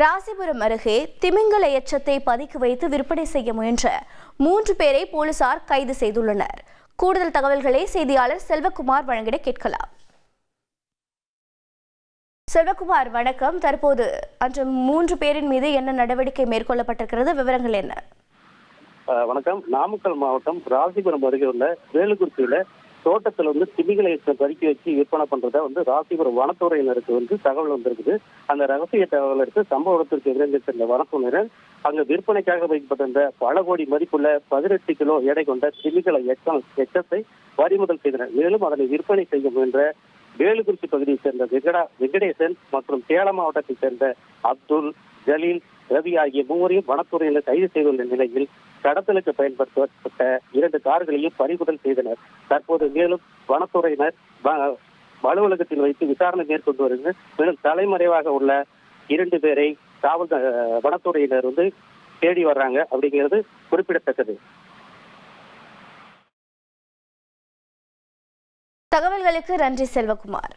ராசிபுரம் அருகே திமிங்கல எச்சத்தை பதுக்கி வைத்து விற்பனை செய்ய முயன்ற மூன்று பேரை போலீசார் கைது செய்துள்ளனர். கூடுதல் தகவல்களை செய்தியாளர் செல்வகுமார் வழங்கிட கேட்கலாம். செல்வகுமார் வணக்கம். தற்போது அன்று மூன்று பேரின் மீது என்ன நடவடிக்கை மேற்கொள்ளப்பட்டிருக்கிறது? விவரங்கள் என்ன? வணக்கம். நாமக்கல் மாவட்டம் ராசிபுரம் அருகே உள்ள வேலுக்குறிச்சியில தோட்டத்துல வந்து திமிகளை பறிக்க வச்சு விற்பனை பண்றத வந்து ராசிபுரம் வனத்துறையினருக்கு வந்து தகவல் வந்திருக்குது. அந்த ரகசிய தகவல் எடுத்து சம்பவ இடத்திற்கு விரைந்து சென்ற வனத்துறையினர் அங்கு விற்பனைக்காக வைக்கப்பட்டிருந்த பல கோடி மதிப்புள்ள பதினெட்டு கிலோ எடை கொண்ட திமிகளை எச்சம் எச்சத்தை பறிமுதல் செய்தனர். மேலும் அதனை விற்பனை செய்ய முயன்ற வேலுக்குறிச்சி பகுதியைச் சேர்ந்த விகடா வெங்கடேசன் மற்றும் சேலம் மாவட்டத்தைச் சேர்ந்த அப்துல் ஜலீல் ரவி ஆகிய மூவரையும் வனத்துறையினர் கைது செய்துள்ள நிலையில் கடத்தலுக்கு பயன்படுத்தப்பட்ட இரண்டு கார்களையும் பறிமுதல் செய்தனர். தற்போது மேலும் வனத்துறையினர் அலுவலகத்தில் வைத்து விசாரணை மேற்கொண்டு வருகின்றனர் மேலும் தலைமறைவாக உள்ள இரண்டு பேரை காவல் அஹ், வனத்துறையினர் வந்து தேடி வர்றாங்க அப்படிங்கிறது குறிப்பிடத்தக்கது. தகவல்களுக்கு நன்றி செல்வகுமார்.